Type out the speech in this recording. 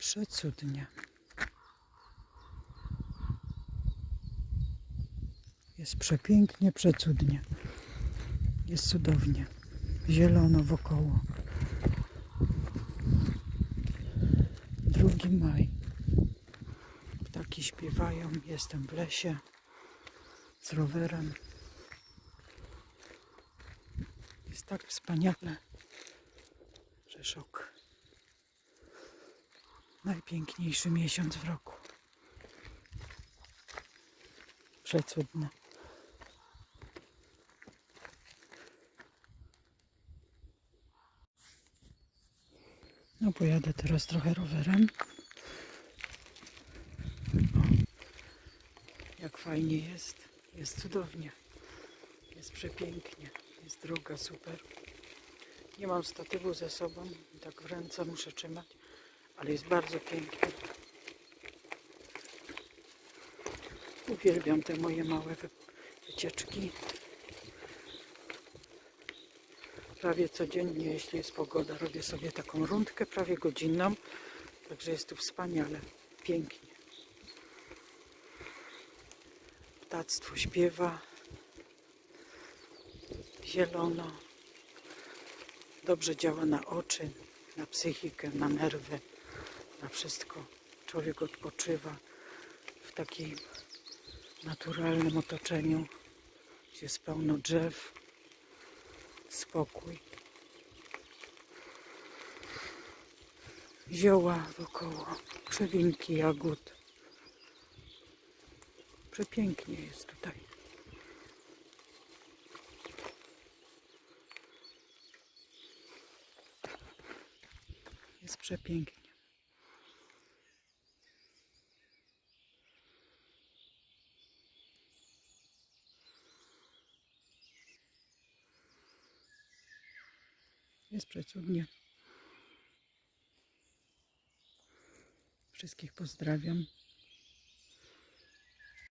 Przecudnie. Jest przepięknie, przecudnie. Jest cudownie. Zielono wokoło. Drugi maj. Ptaki śpiewają. Jestem w lesie z rowerem. Jest tak wspaniale, że szok. Najpiękniejszy miesiąc w roku. Przecudne. No pojadę teraz trochę rowerem. Jak fajnie jest. Jest cudownie. Jest przepięknie. Jest droga super. Nie mam statywu ze sobą. Tak w ręce muszę trzymać. Ale jest bardzo pięknie. Uwielbiam te moje małe wy- wycieczki. Prawie codziennie, jeśli jest pogoda, robię sobie taką rundkę prawie godzinną. Także jest tu wspaniale, pięknie. Ptactwo śpiewa. Zielono. Dobrze działa na oczy, na psychikę, na nerwy, na wszystko. Człowiek odpoczywa w takim naturalnym otoczeniu, gdzie jest pełno drzew, spokój. Zioła wokoło, krzewinki jagód. Przepięknie jest tutaj. Jest przepięknie. Jest przecudnie. Wszystkich pozdrawiam.